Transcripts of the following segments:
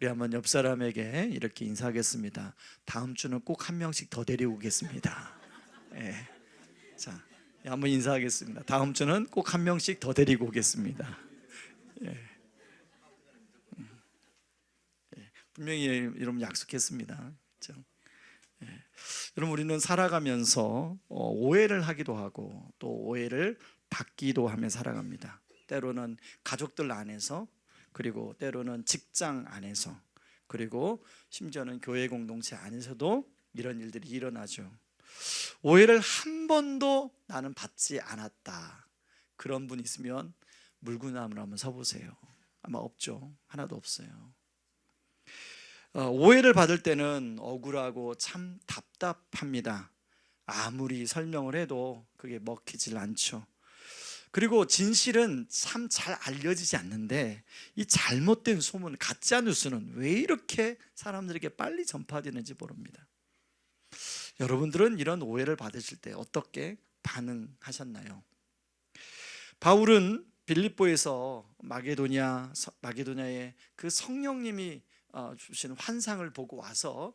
우리 한번 옆 사람에게 이렇게 인사하겠습니다. 다음 주는 꼭 한 명씩 더 데리고 오겠습니다. 예. 자, 한번 인사하겠습니다. 다음 주는 꼭 한 명씩 더 데리고 오겠습니다. 예. 음. 예. 분명히 여러분 약속했습니다. 그렇죠? 예. 여러분 우리는 살아가면서 어, 오해를 하기도 하고 또 오해를 받기도 하며 살아갑니다. 때로는 가족들 안에서 그리고 때로는 직장 안에서 그리고 심지어는 교회 공동체 안에서도 이런 일들이 일어나죠. 오해를 한 번도 나는 받지 않았다. 그런 분 있으면 물구나무로 한번 서보세요. 아마 없죠. 하나도 없어요. 어, 오해를 받을 때는 억울하고 참 답답합니다. 아무리 설명을 해도 그게 먹히질 않죠. 그리고 진실은 참 잘 알려지지 않는데 이 잘못된 소문, 가짜 뉴스는 왜 이렇게 사람들에게 빨리 전파되는지 모릅니다. 여러분들은 이런 오해를 받으실 때 어떻게 반응하셨나요? 바울은 빌립보에서 마게도냐 마게도냐의 그 성령님이 어, 주신 환상을 보고 와서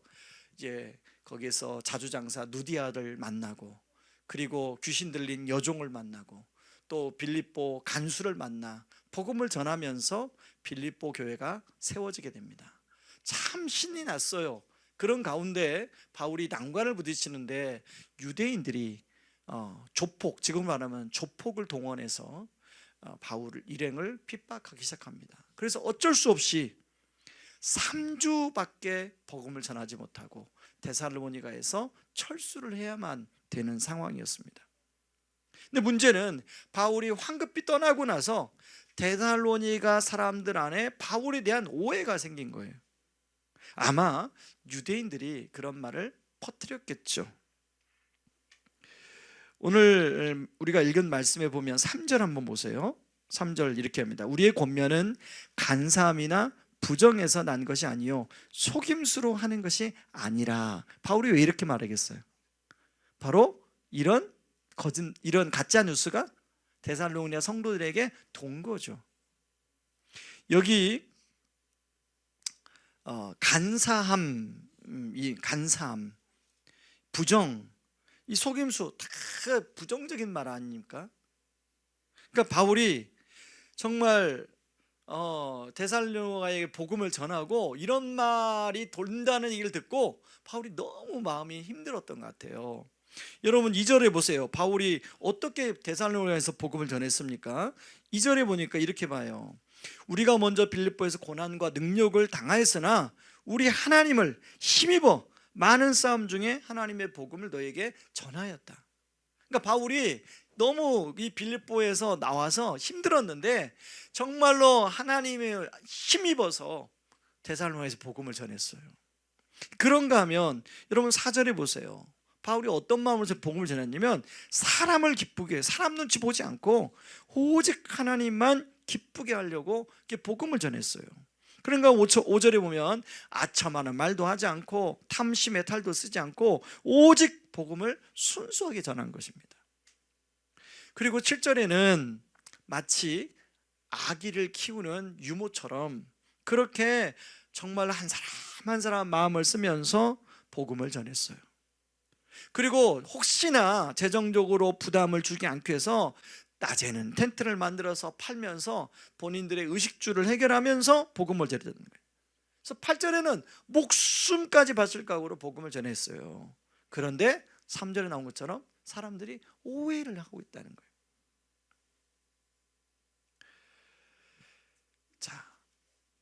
이제 거기에서 자주장사 누디아를 만나고 그리고 귀신 들린 여종을 만나고 또 빌립보 간수를 만나 복음을 전하면서 빌립보 교회가 세워지게 됩니다. 참 신이 났어요. 그런 가운데 바울이 난관을 부딪히는데 유대인들이 어, 조폭 지금 말하면 조폭을 동원해서 어, 바울 일행을 핍박하기 시작합니다. 그래서 어쩔 수 없이 3주밖에 복음을 전하지 못하고 데살로니가에서 철수를 해야만 되는 상황이었습니다. 근데 문제는 바울이 황급히 떠나고 나서 데살로니가 사람들 안에 바울에 대한 오해가 생긴 거예요. 아마 유대인들이 그런 말을 퍼뜨렸겠죠. 오늘 우리가 읽은 말씀에 보면 3절 한번 보세요. 3절 이렇게 합니다. 우리의 권면은 간사함이나 부정에서 난 것이 아니요 속임수로 하는 것이 아니라 바울이 왜 이렇게 말하겠어요? 바로 이런 거짓 이런 가짜 뉴스가 데살로니아 성도들에게 돈 거죠. 여기 어, 간사함, 음, 이 간사함, 부정, 이 속임수 다 부정적인 말 아닙니까? 그러니까 바울이 정말 어, 데살로가에게 복음을 전하고 이런 말이 돈다는 얘기를 듣고 바울이 너무 마음이 힘들었던 것 같아요. 여러분 2절에 보세요. 바울이 어떻게 데살로니가에서 복음을 전했습니까? 2절에 보니까 이렇게 봐요. 우리가 먼저 빌립보에서 고난과 능력을 당하였으나 우리 하나님을 힘입어 많은 싸움 중에 하나님의 복음을 너에게 전하였다. 그러니까 바울이 너무 이 빌립보에서 나와서 힘들었는데 정말로 하나님의 힘입어서 데살로니가에서 복음을 전했어요. 그런가 하면 여러분 사절에 보세요. 바울이 어떤 마음으로 복음을 전했냐면 사람을 기쁘게 사람 눈치 보지 않고 오직 하나님만 기쁘게 하려고 이렇게 복음을 전했어요. 그런가 5절에 보면 아첨하는 말도 하지 않고 탐심의 탈도 쓰지 않고 오직 복음을 순수하게 전한 것입니다. 그리고 7절에는 마치 아기를 키우는 유모처럼 그렇게 정말 한 사람 한 사람 마음을 쓰면서 복음을 전했어요. 그리고 혹시나 재정적으로 부담을 주지 않기 위해서 낮에는 텐트를 만들어서 팔면서 본인들의 의식주를 해결하면서 복음을 전했는 거예요. 그래서 8절에는 목숨까지 바칠 각오로 복음을 전했어요. 그런데 3절에 나온 것처럼 사람들이 오해를 하고 있다는 거예요. 자,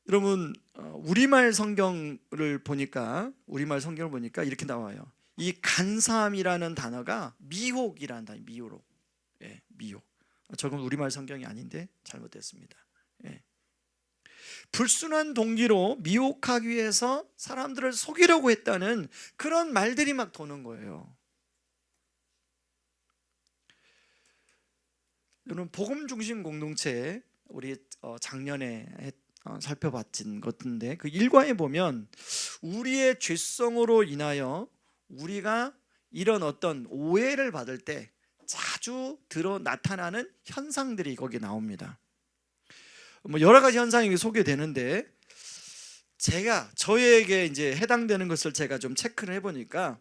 여러분 어, 우리말 성경을 보니까 우리말 성경을 보니까 이렇게 나와요. 이 간사함이라는 단어가 미혹이라는 단어, 미혹. 예, 미혹. 저건 우리말 성경이 아닌데 잘못됐습니다. 예. 불순한 동기로 미혹하기 위해서 사람들을 속이려고 했다는 그런 말들이 막 도는 거예요. 여러분 복음 중심 공동체 우리 어, 작년에 어, 살펴봤진 것인데 그 일과에 보면 우리의 죄성으로 인하여 우리가 이런 어떤 오해를 받을 때 자주 드러 나타나는 현상들이 거기 나옵니다. 뭐 여러 가지 현상이 소개되는데 제가 저에게 이제 해당되는 것을 제가 좀 체크를 해보니까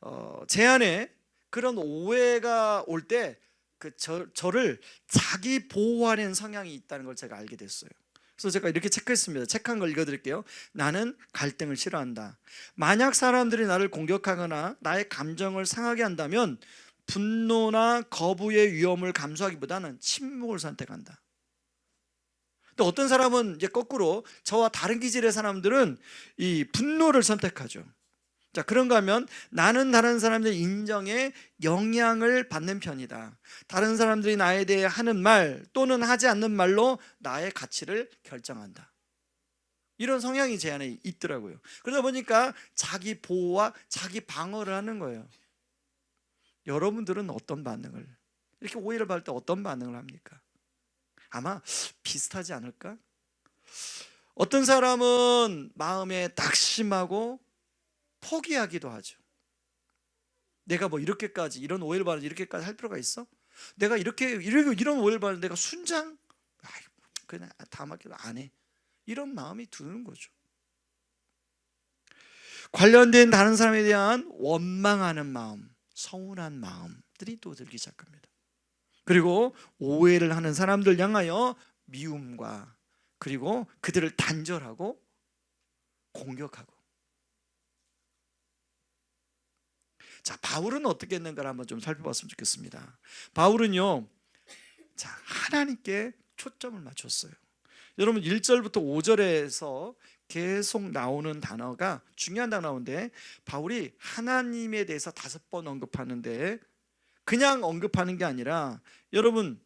어, 제 안에 그런 오해가 올 때 그 저를 자기 보호하는 성향이 있다는 걸 제가 알게 됐어요. 그래서 제가 이렇게 체크했습니다. 체크한 걸 읽어드릴게요. 나는 갈등을 싫어한다. 만약 사람들이 나를 공격하거나 나의 감정을 상하게 한다면 분노나 거부의 위험을 감수하기보다는 침묵을 선택한다. 또 어떤 사람은 이제 거꾸로 저와 다른 기질의 사람들은 이 분노를 선택하죠. 자, 그런가 하면 나는 다른 사람들 인정에 영향을 받는 편이다. 다른 사람들이 나에 대해 하는 말 또는 하지 않는 말로 나의 가치를 결정한다. 이런 성향이 제 안에 있더라고요. 그러다 보니까 자기 보호와 자기 방어를 하는 거예요. 여러분들은 어떤 반응을 이렇게 오해를 받을 때 어떤 반응을 합니까? 아마 비슷하지 않을까? 어떤 사람은 마음에 낙심하고 포기하기도 하죠. 내가 뭐 이렇게까지 이런 오해를 받는 이렇게까지 할 필요가 있어? 내가 이렇게 이런 이런 오해를 받는 내가 순장 그냥 다 맡기도 안 해. 이런 마음이 드는 거죠. 관련된 다른 사람에 대한 원망하는 마음, 서운한 마음들이 또 들기 시작합니다. 그리고 오해를 하는 사람들 향하여 미움과 그리고 그들을 단절하고 공격하고 자, 바울은 어떻게 했는가를 한번 좀 살펴봤으면 좋겠습니다. 바울은요. 자, 하나님께 초점을 맞췄어요. 여러분 1절부터 5절에서 계속 나오는 단어가 중요한 단어인데 바울이 하나님에 대해서 다섯 번 언급하는데 그냥 언급하는 게 아니라 여러분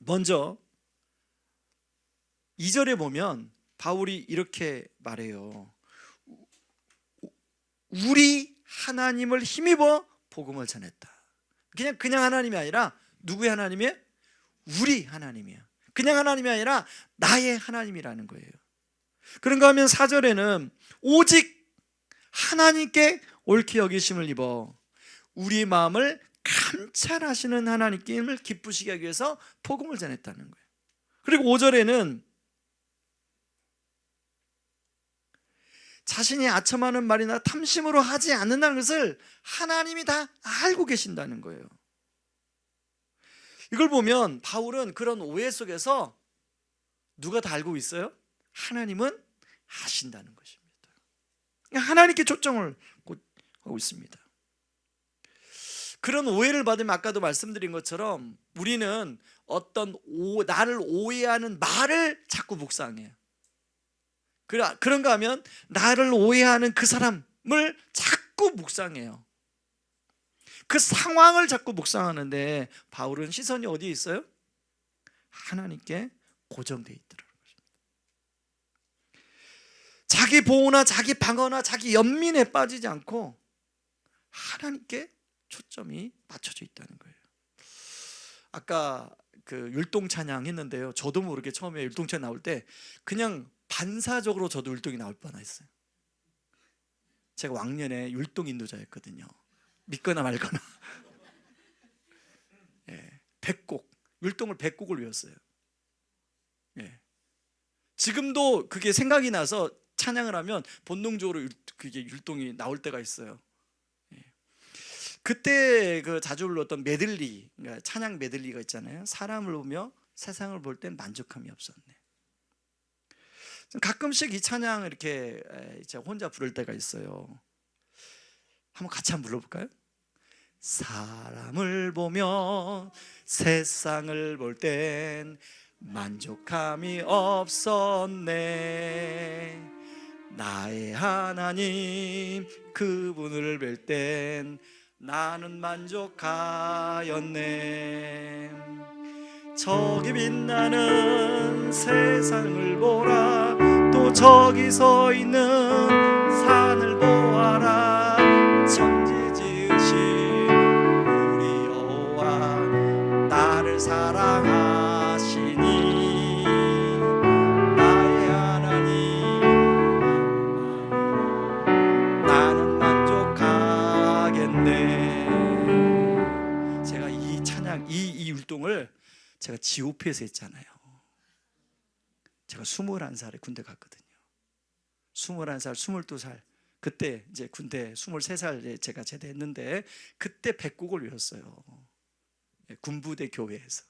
먼저 2절에 보면 바울이 이렇게 말해요. 우리 하나님을 힘입어 복음을 전했다. 그냥 그냥 하나님이 아니라 누구의 하나님이에요? 우리 하나님이야. 그냥 하나님이 아니라 나의 하나님이라는 거예요. 그런가 하면 4절에는 오직 하나님께 옳게 여기심을 입어 우리 마음을 감찰하시는 하나님께임을 기쁘시게 하기 위해서 복음을 전했다는 거예요. 그리고 5절에는 자신이 아첨하는 말이나 탐심으로 하지 않는다는 것을 하나님이 다 알고 계신다는 거예요. 이걸 보면 바울은 그런 오해 속에서 누가 다 알고 있어요? 하나님은 아신다는 것입니다. 하나님께 초점을 하고 있습니다. 그런 오해를 받으면 아까도 말씀드린 것처럼 우리는 어떤 오, 나를 오해하는 말을 자꾸 묵상해요. 그런가 하면 나를 오해하는 그 사람을 자꾸 묵상해요. 그 상황을 자꾸 묵상하는데 바울은 시선이 어디에 있어요? 하나님께 있더라는 것입니다. 자기 보호나 자기 방어나 자기 연민에 빠지지 않고 하나님께 초점이 맞춰져 있다는 거예요. 아까 그 율동 찬양 했는데요. 저도 모르게 처음에 율동 찬양 나올 때 그냥 반사적으로 저도 율동이 나올 뻔했어요. 제가 왕년에 율동 인도자였거든요. 믿거나 말거나. 예, 100곡 율동을 100곡을 외웠어요. 예. 지금도 그게 생각이 나서 찬양을 하면 본능적으로 율, 그게 율동이 나올 때가 있어요. 예. 그때 그 자주 불렀던 메들리, 그러니까 찬양 메들리가 있잖아요. 사람을 보며 세상을 볼 땐 만족함이 없었네. 가끔씩 이 찬양 이렇게 제가 혼자 부를 때가 있어요. 한번 같이 한번 불러볼까요? 사람을 보며 세상을 볼 땐 만족함이 없었네. 나의 하나님 그분을 뵐 땐 나는 만족하였네. 저기 빛나는 세상을 보라 또 저기 서 있는 산을 보아라 천지 지으신 우리 여호와 나를 사랑하시니 나의 하나님 나는 만족하겠네 제가 이 찬양 이, 이 율동을 제가 지오피에서 했잖아요. 제가 21살에 군대 갔거든요. 21살, 22살 그때 이제 군대 23살에 제가 제대했는데 그때 백곡을 외웠어요. 예, 군부대 교회에서.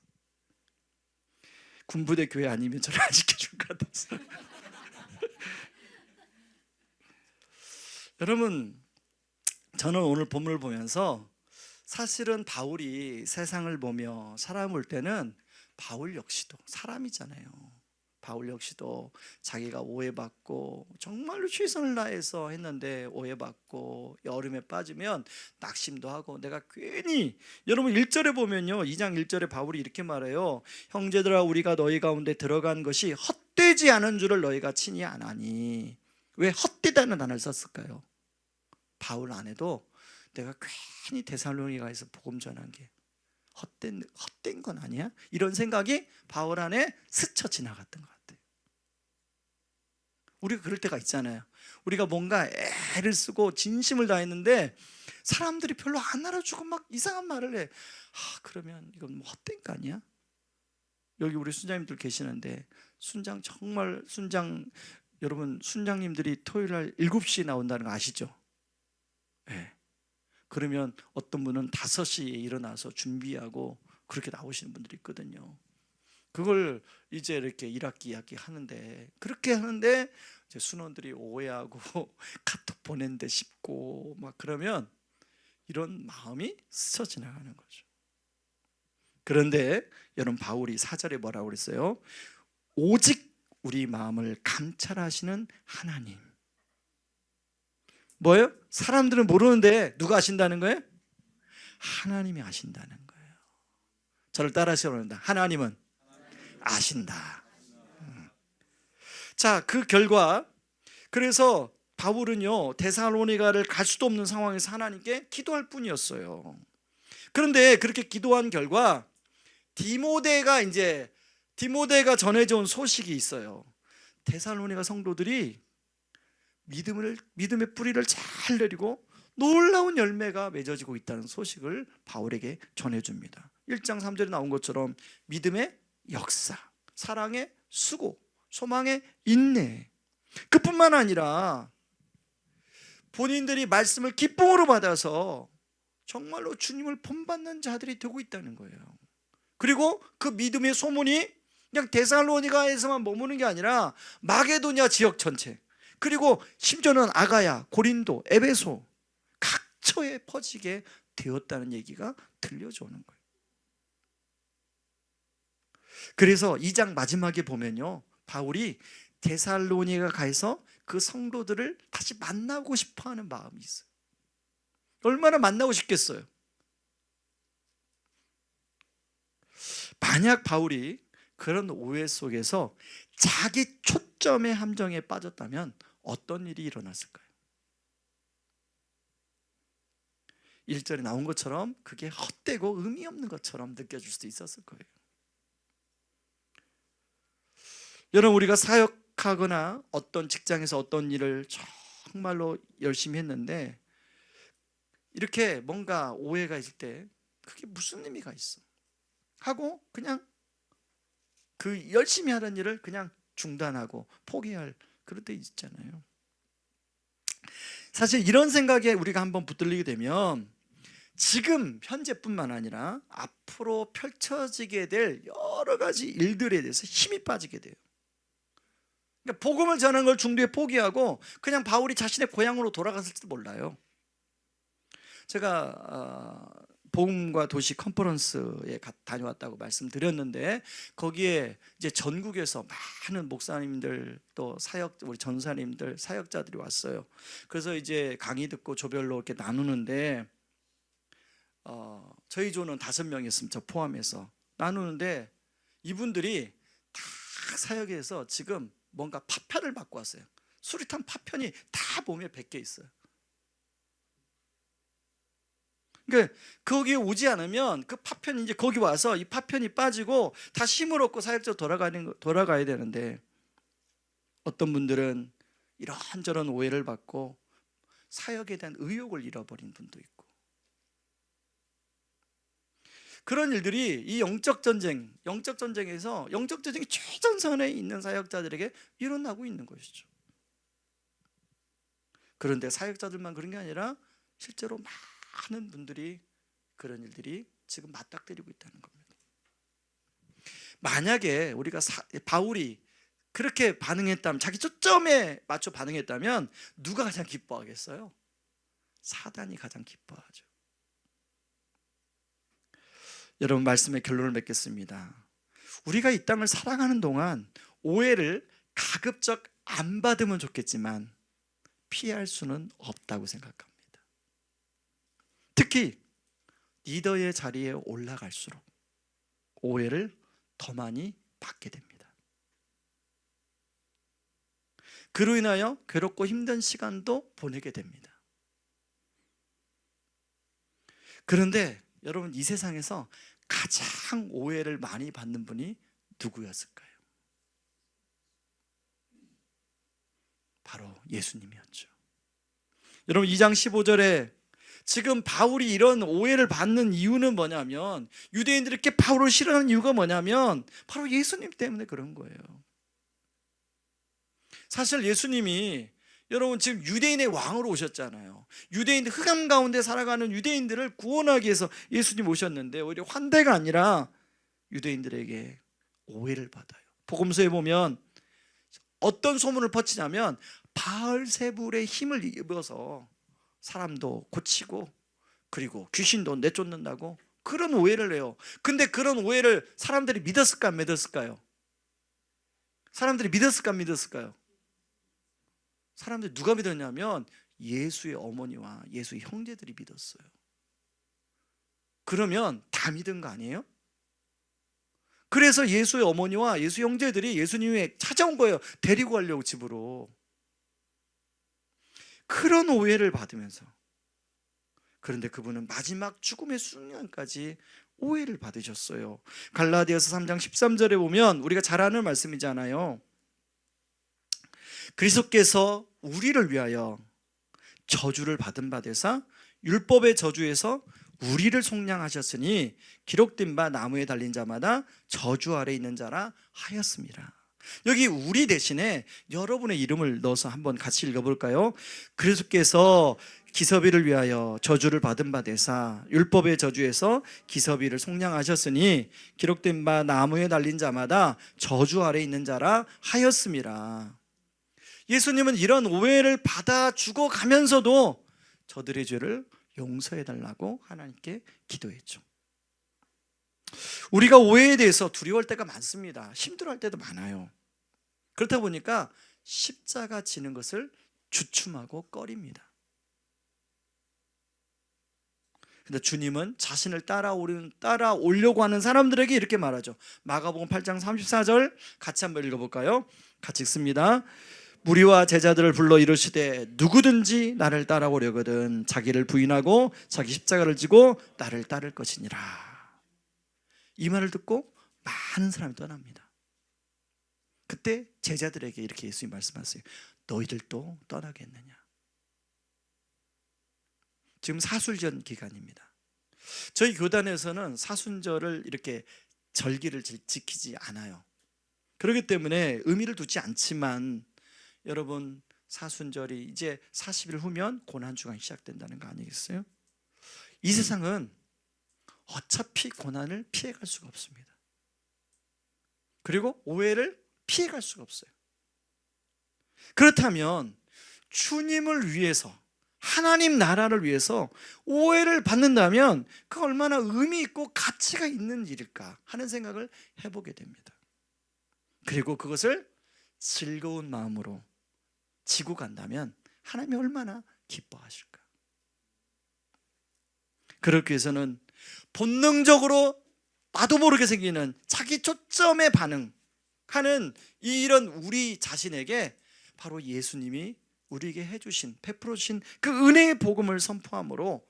군부대 교회 아니면 저를 안 시켜줄 것 같아서. 여러분, 저는 오늘 본문을 보면서 사실은 바울이 세상을 보며 볼 때는 바울 역시도 사람이잖아요. 바울 역시도 자기가 오해받고 정말로 최선을 다해서 했는데 오해받고 여름에 빠지면 낙심도 하고 내가 괜히 여러분 1절에 보면요. 2장 1절에 바울이 이렇게 말해요. 형제들아 우리가 너희 가운데 들어간 것이 헛되지 않은 줄을 너희가 친히 아나니 왜 헛되다는 단어를 썼을까요? 바울 안에도 내가 괜히 데살로니가에서 복음 전한 게 헛된 헛된 건 아니야? 이런 생각이 바울 안에 스쳐 지나갔던 것 같아요. 우리가 그럴 때가 있잖아요. 우리가 뭔가 애를 쓰고 진심을 다했는데 사람들이 별로 안 알아주고 막 이상한 말을 해. 아, 그러면 이건 뭐 헛된 거 아니야? 여기 우리 순장님들 계시는데 순장 정말 순장 여러분 순장님들이 토요일 날 7시에 나온다는 거 아시죠? 예. 그러면 어떤 분은 5시에 일어나서 준비하고 그렇게 나오시는 분들이 있거든요. 그걸 이제 이렇게 1학기, 2학기 하는데 그렇게 하는데 이제 순원들이 오해하고 카톡 보낸데 싶고 막 그러면 이런 마음이 스쳐 지나가는 거죠. 그런데 여러분 바울이 사절에 뭐라고 그랬어요? 오직 우리 마음을 감찰하시는 하나님. 뭐예요? 사람들은 모르는데 누가 아신다는 거예요? 하나님이 아신다는 거예요. 저를 따라하시기 바랍니다. 하나님은 아신다. 음. 자, 그 결과 그래서 바울은요 데살로니가를 갈 수도 없는 상황에서 하나님께 기도할 뿐이었어요. 그런데 그렇게 기도한 결과 디모데가 이제 디모데가 전해져 온 소식이 있어요. 데살로니가 성도들이 믿음을 믿음의 뿌리를 잘 내리고 놀라운 열매가 맺어지고 있다는 소식을 바울에게 전해 줍니다. 1장 3절에 나온 것처럼 믿음의 역사, 사랑의 수고, 소망의 인내. 그뿐만 아니라 본인들이 말씀을 기쁨으로 받아서 정말로 주님을 본받는 자들이 되고 있다는 거예요. 그리고 그 믿음의 소문이 그냥 데살로니가에서만 머무는 게 아니라 마게도냐 지역 전체 그리고 심지어는 아가야, 고린도, 에베소 각처에 퍼지게 되었다는 얘기가 들려져 오는 거예요. 그래서 2장 마지막에 보면요. 바울이 데살로니가 가서 그 성도들을 다시 만나고 싶어 하는 마음이 있어요. 얼마나 만나고 싶겠어요. 만약 바울이 그런 오해 속에서 자기 초점의 함정에 빠졌다면 어떤 일이 일어났을까요? 1절에 나온 것처럼 그게 헛되고 의미 없는 것처럼 느껴질 수도 있었을 거예요. 여러분 우리가 사역하거나 어떤 직장에서 어떤 일을 정말로 열심히 했는데 이렇게 뭔가 오해가 있을 때 그게 무슨 의미가 있어? 하고 그냥 그 열심히 하는 일을 그냥 중단하고 포기할 그럴 때 있잖아요. 사실 이런 생각에 우리가 한번 붙들리게 되면 지금 현재뿐만 아니라 앞으로 펼쳐지게 될 여러 가지 일들에 대해서 힘이 빠지게 돼요. 그러니까 복음을 전하는 걸 중도에 포기하고 그냥 바울이 자신의 고향으로 돌아갔을지도 몰라요. 제가 어, 복음과 도시 컨퍼런스에 다녀왔다고 말씀드렸는데 거기에 이제 전국에서 많은 목사님들 또 사역 우리 전사님들 사역자들이 왔어요. 그래서 이제 강의 듣고 조별로 이렇게 나누는데 어, 저희 조는 다섯 명이었습니다. 저 포함해서 나누는데 이분들이 다 사역에서 지금 뭔가 파편을 받고 왔어요. 수리탄 파편이 다 몸에 베껴 있어요. 그러니까 거기에 오지 않으면 그 파편이 이제 거기 와서 이 파편이 빠지고 다 힘을 얻고 사역자 돌아가는 거- 돌아가야 되는데 어떤 분들은 이런저런 오해를 받고 사역에 대한 의욕을 잃어버린 분도 있고 그런 일들이 이 영적 전쟁, 영적 전쟁에서 영적 전쟁이 최전선에 있는 사역자들에게 일어나고 있는 것이죠. 그런데 사역자들만 그런 게 아니라 실제로 많은 분들이 그런 일들이 지금 맞닥뜨리고 있다는 겁니다. 만약에 우리가 사, 바울이 그렇게 반응했다면 자기 초점에 맞춰 반응했다면 누가 가장 기뻐하겠어요? 사단이 가장 기뻐하죠. 여러분 말씀의 결론을 맺겠습니다. 우리가 이 땅을 살아가는 동안 오해를 가급적 안 받으면 좋겠지만 피할 수는 없다고 생각합니다. 특히 리더의 자리에 올라갈수록 오해를 더 많이 받게 됩니다. 그로 인하여 괴롭고 힘든 시간도 보내게 됩니다. 그런데 여러분 이 세상에서 가장 오해를 많이 받는 분이 누구였을까요? 바로 예수님이었죠. 여러분 2장 15절에 지금 바울이 이런 오해를 받는 이유는 뭐냐면 유대인들이 이렇게 바울을 싫어하는 이유가 뭐냐면 바로 예수님 때문에 그런 거예요. 사실 예수님이 여러분 지금 유대인의 왕으로 오셨잖아요. 유대인들 흑암 가운데 살아가는 유대인들을 구원하기 위해서 예수님 오셨는데 오히려 환대가 아니라 유대인들에게 오해를 받아요. 복음서에 보면 어떤 소문을 퍼치냐면 바알세불의 힘을 입어서 사람도 고치고 그리고 귀신도 내쫓는다고 그런 오해를 해요. 근데 그런 오해를 사람들이 믿었을까 안 믿었을까요? 사람들이 믿었을까 안 믿었을까요? 사람들이 누가 믿었냐면 예수의 어머니와 예수의 형제들이 믿었어요. 그러면 다 믿은 거 아니에요? 그래서 예수의 어머니와 예수 형제들이 예수님에 찾아온 거예요. 데리고 가려고 집으로. 그런 오해를 받으면서 그런데 그분은 마지막 죽음의 순간까지 오해를 받으셨어요. 갈라디아서 3장 13절에 보면 우리가 잘 아는 말씀이잖아요. 그리스도께서 우리를 위하여 저주를 받은 바 되사 율법의 저주에서 우리를 속량하셨으니 기록된 바 나무에 달린 자마다 저주 아래 있는 자라 하였습니다. 여기 우리 대신에 여러분의 이름을 넣어서 한번 같이 읽어볼까요? 그리스도께서 기섭이를 위하여 저주를 받은 바 되사 율법의 저주에서 기섭이를 속량하셨으니 기록된 바 나무에 달린 자마다 저주 아래 있는 자라 하였습니다. 예수님은 이런 오해를 받아 주고 가면서도 저들의 죄를 용서해 달라고 하나님께 기도했죠. 우리가 오해에 대해서 두려워할 때가 많습니다. 힘들어할 때도 많아요. 그렇다 보니까 십자가 지는 것을 주춤하고 꺼립니다. 근데 주님은 자신을 따라오는 따라오려고 하는 사람들에게 이렇게 말하죠. 마가복음 8장 34절 같이 한번 읽어 볼까요? 같이 읽습니다. 무리와 제자들을 불러 이르시되 누구든지 나를 따라오려거든 자기를 부인하고 자기 십자가를 지고 나를 따를 것이니라. 이 말을 듣고 많은 사람이 떠납니다. 그때 제자들에게 이렇게 예수님 말씀하세요. 너희들도 떠나겠느냐? 지금 사술전 기간입니다. 저희 교단에서는 사순절을 이렇게 절기를 지키지 않아요. 그렇기 때문에 의미를 두지 않지만 여러분 사순절이 이제 40일 후면 고난 주간이 시작된다는 거 아니겠어요? 이 세상은 어차피 고난을 피해갈 수가 없습니다. 그리고 오해를 피해갈 수가 없어요. 그렇다면 주님을 위해서 하나님 나라를 위해서 오해를 받는다면 그 얼마나 의미 있고 가치가 있는 일일까 하는 생각을 해보게 됩니다. 그리고 그것을 즐거운 마음으로 지고 간다면 하나님이 얼마나 기뻐하실까? 그렇기 위해서는 본능적으로 나도 모르게 생기는 자기 초점에 반응하는 이런 우리 자신에게 바로 예수님이 우리에게 해주신 베풀어 주신 그 은혜의 복음을 선포함으로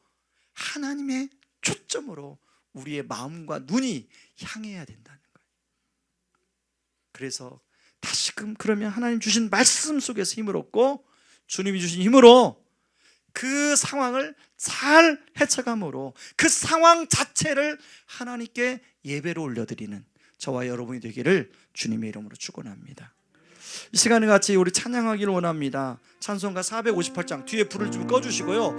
하나님의 초점으로 우리의 마음과 눈이 향해야 된다는 거예요. 그래서 다시금 그러면 하나님 주신 말씀 속에서 힘을 얻고 주님이 주신 힘으로 그 상황을 잘 헤쳐감으로 그 상황 자체를 하나님께 예배로 올려드리는 저와 여러분이 되기를 주님의 이름으로 축원합니다. 이 시간에 같이 우리 찬양하기를 원합니다. 찬송가 458장 뒤에 불을 좀 꺼주시고요.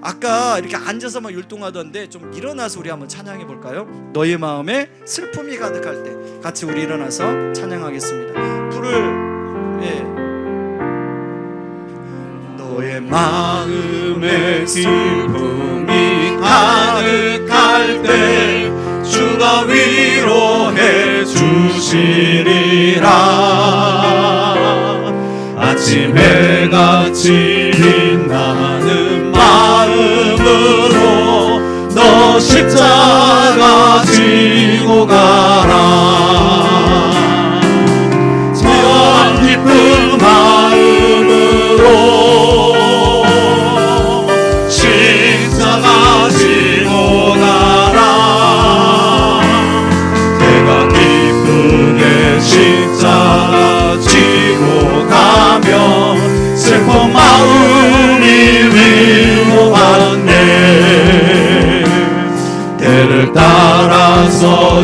아까 이렇게 앉아서만 율동하던데 좀 일어나서 우리 한번 찬양해 볼까요? 너의 마음에 슬픔이 가득할 때 같이 우리 일어나서 찬양하겠습니다. 불을 너의 마음에 슬픔이 가득할 때 주가 위로해 주시리라. 아침 해같이 빛나는 마음으로 너 십자가 지고 가라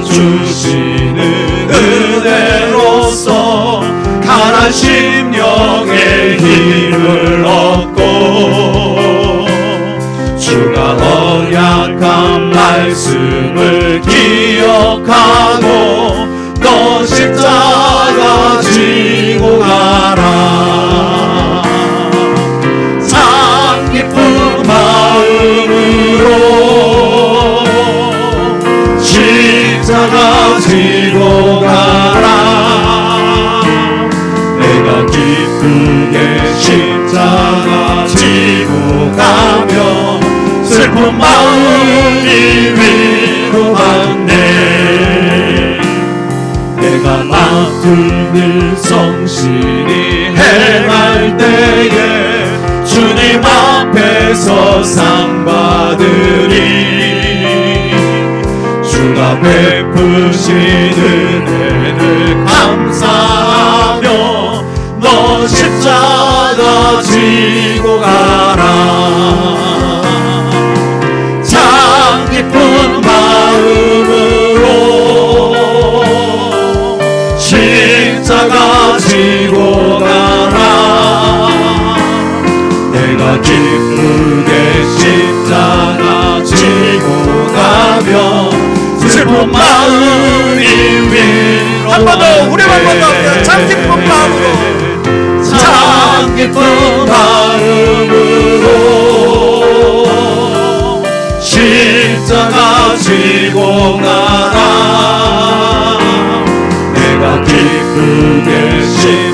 주시는 은혜로서 가난 심령의 힘을 얻고 주가 언약한 말씀을 기억하고 너 십자가 지고 가라 기쁘게 십자가 지고 가면 슬픈 마음이 위로받네. 내가 맡은 성실히 행할 때에 주님 앞에서 상 받으리. 주가 베푸신 은혜를 감사하며 너 십자가 지고 가라. 참 기쁜 마음으로 십자가 지고 가라. 내가 기쁘게 십자가 지고 가면 슬픈 마음이 위로 한번 더, 우리 한번 더, 참 기쁜 마음으로 십자가 지고 나라. 내가 기쁘게 심